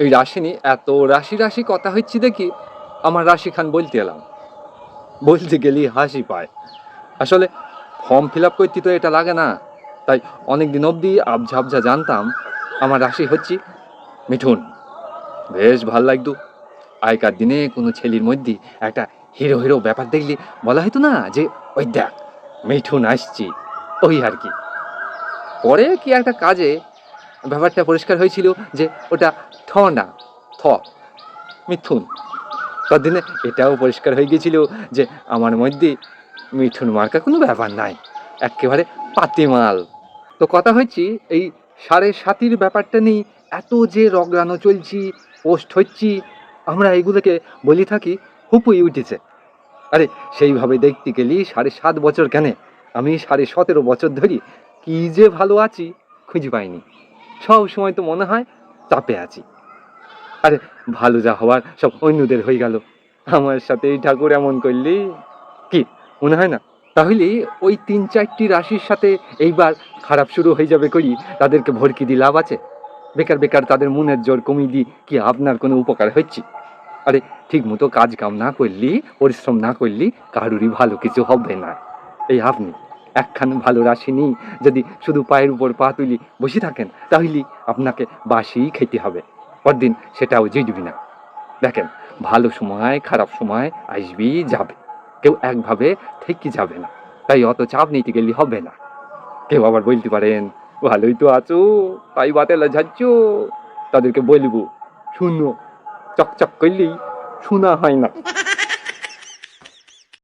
এই রাশিনি, এত রাশি রাশি কথা হচ্ছে দেখি, আমার রাশি খান বলতে এলাম। বলতে গেলি হাসি পায়। আসলে ফর্ম ফিল আপ করতে তো এটা লাগে না। তাই অনেক দিন অবধি আবঝা আবঝা জানতাম, আমার রাশি হচ্ছে মিঠুন। বেশ ভালো লাগতো। আগেকার দিনে কোনো ছেলের মধ্যে একটা হিরো হিরো ব্যাপার দেখলে বলা হতো না যে, ওই দেখ, মিঠুন আসছি। ওই আর কি। পরে কি একটা কাজে ব্যাপারটা পরিষ্কার হয়েছিল যে ওটা থ না, থ, মিথুন। ততদিনে এটাও পরিষ্কার হয়ে গিয়েছিল যে আমার মধ্যে মিঠুন মার্কা কোনো ব্যাপার নাই, একেবারে পাতি মাল তো কথা হচ্ছে এই সাড়ে সাতির ব্যাপারটা নেই এত যে রগড়ানো চলছি, পোস্ট হচ্ছি, আমরা এগুলোকে বলি থাকি হুপুই উঠেছে। আরে, সেইভাবে দেখতে গেলি সাড়ে সাত বছর কেন? আমি সাড়ে সতেরো বছর ধরি কি যে ভালো আছি খুঁজে পাইনি। সব সময় তো মনে হয় চাপে আছি। আরে, ভালো যা হওয়ার, সব অন্যদের হয়ে গেল। আমার সাথে এই ঠাকুর এমন করলি? কি, মনে হয় না? তাহলে ওই তিন চারটি রাশির সাথে এইবার খারাপ শুরু হয়ে যাবে করি তাদেরকে ভরকি দিয়ে লাভ আছে? বেকার বেকার, তাদের মনের জোর কমিয়ে দিই কি আপনার কোনো উপকার হচ্ছে? আরে, ঠিক মতো কাজ কাম না করলি, পরিশ্রম না করলি, কারুরই ভালো কিছু হবে না। এই আপনি একখান ভালো রাশি নিই যদি শুধু পায়ের উপর পা তুলি বসে থাকেন, তাহলে আপনাকে বাসিই খেতে হবে। পরদিন সেটাও জিতবি না। দেখেন, ভালো সময়, খারাপ সময় আসবি, যাবে। কেউ একভাবে থেকে যাবে না। তাই অত চাপ নিতে গেলে হবে না। কেউ আবার বলতে পারেন, ভালোই তো আছো তাই বাতেলা যাচ্ছ তাদেরকে বলব শূন্য চকচক করলেই শোনা হয় না।